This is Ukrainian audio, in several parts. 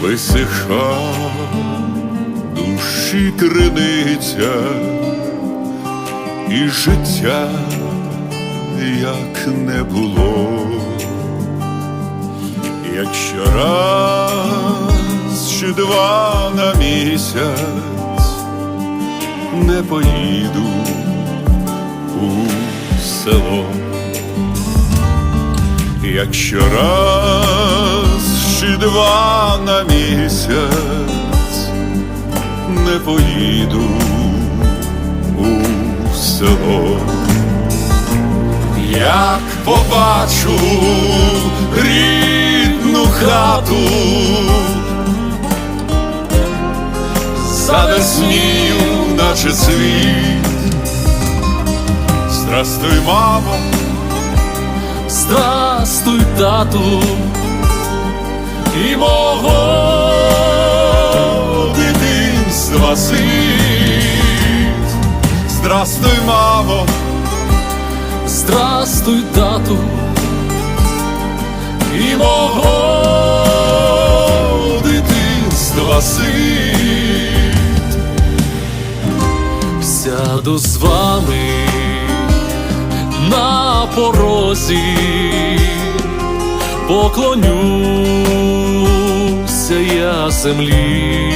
висиха душі криниця і життя як не було, якщо раз чи два на місяць не поїду у село. Якщо раз два на місяць. Не поїду у село, як побачу рідну хату, завеснію, наче світ, здрастуй, мамо. Здрастуй, тату, і мого дитинства світ. Здрастуй, мамо, здрастуй, тату, і мого дитинства світ. сяду з вами на порозі, поклонюся землі,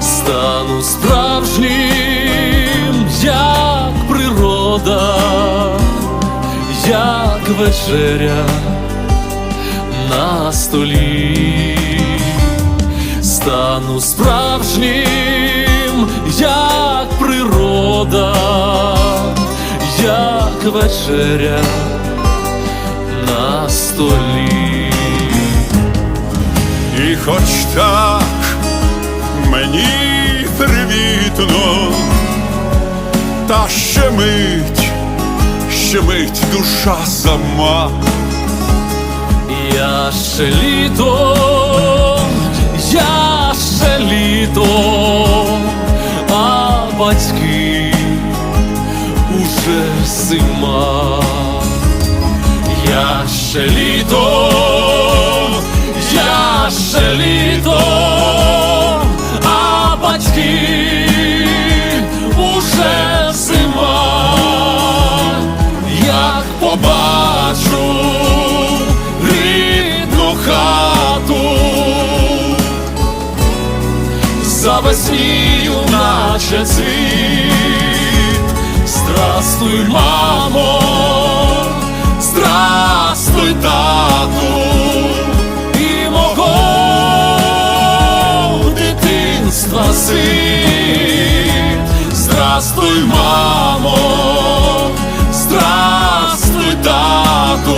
стану справжнім, як природа, як вечеря на столі, стану справжнім, як природа, як вечеря на столі. Хоч так мені привітно, та ще мить, ще мить душа сама. Я ще літо, я ще літо, а батьки уже зима. Я ще літо, ще літо, а батьки уже зима. Як побачу рідну хату, завеснію, наче цвіт. Здрастуй, мамо, Здрастуй, мамо, здрастуй, тату,